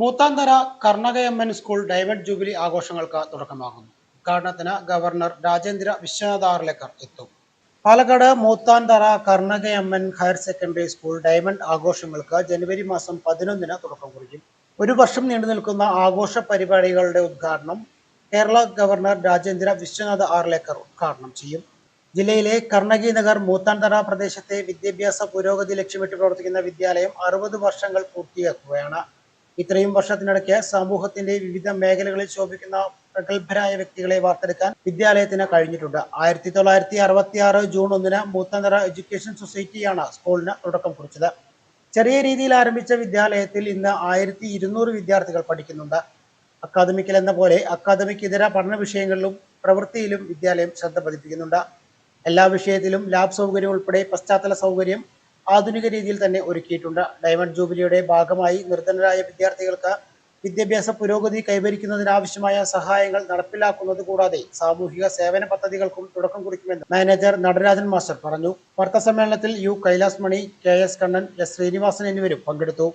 Moothanthara Karnakayamman school diamond jubilee ആഘോഷങ്ങൾക്ക് തുടക്കമാകുന്നു. ഉദ്ഘാടനത്തിന് ഗവർണർ രാജേന്ദ്ര വിശ്വനാഥ് ആർലേക്കർ എത്തും. Palakkad Moothanthara Karnakayamman higher secondary school diamond ആഘോഷങ്ങൾക്ക് ജനുവരി മാസം പതിനൊന്നിന് തുടക്കം കുറിക്കും. ഒരു വർഷം നീണ്ടു നിൽക്കുന്ന ആഘോഷ പരിപാടികളുടെ ഉദ്ഘാടനം കേരള ഗവർണർ രാജേന്ദ്ര വിശ്വനാഥ് ആർലേക്കർ ഉദ്ഘാടനം ചെയ്യും. ജില്ലയിലെ കർണകി നഗർ മൂത്താന്തറ പ്രദേശത്തെ വിദ്യാഭ്യാസ പുരോഗതി ലക്ഷ്യമിട്ട് പ്രവർത്തിക്കുന്ന വിദ്യാലയം അറുപത് വർഷങ്ങൾ പൂർത്തിയാക്കുകയാണ്. ഇത്രയും വർഷത്തിനിടയ്ക്ക് സമൂഹത്തിന്റെ വിവിധ മേഖലകളിൽ ശോഭിക്കുന്ന പ്രഗത്ഭരായ വ്യക്തികളെ വാർത്തെടുക്കാൻ വിദ്യാലയത്തിന് കഴിഞ്ഞിട്ടുണ്ട്. ആയിരത്തി തൊള്ളായിരത്തി അറുപത്തി ആറ് ജൂൺ ഒന്നിന് മൂത്തനിറ എഡ്യൂക്കേഷൻ സൊസൈറ്റിയാണ് സ്കൂളിന് തുടക്കം കുറിച്ചത്. ചെറിയ രീതിയിൽ ആരംഭിച്ച വിദ്യാലയത്തിൽ ഇന്ന് ആയിരത്തി ഇരുന്നൂറ് വിദ്യാർത്ഥികൾ പഠിക്കുന്നുണ്ട്. അക്കാദമിക്കൽ എന്ന പോലെ അക്കാദമിക് ഇതര പഠന വിഷയങ്ങളിലും പ്രവൃത്തിയിലും വിദ്യാലയം ശ്രദ്ധ പതിപ്പിക്കുന്നുണ്ട്. എല്ലാ വിഷയത്തിലും ലാബ് സൗകര്യം ഉൾപ്പെടെ പശ്ചാത്തല സൗകര്യം ആധുനിക രീതിയിൽ തന്നെ ഒരുക്കിയിട്ടുണ്ട്. ഡയമണ്ട് ജൂബിലിയുടെ ഭാഗമായി നിർധനരായ വിദ്യാർത്ഥികൾക്ക് വിദ്യാഭ്യാസ പുരോഗതി കൈവരിക്കുന്നതിനാവശ്യമായ സഹായങ്ങൾ നടപ്പിലാക്കുന്നത് കൂടാതെ സാമൂഹിക സേവന പദ്ധതികൾക്കും തുടക്കം കുറിക്കുമെന്ന് മാനേജർ നടരാജൻ മാസ്റ്റർ പറഞ്ഞു. വാർത്താ സമ്മേളനത്തിൽ U Kailas Mani K S Kannan S Srinivasan എന്നിവരും പങ്കെടുത്തു.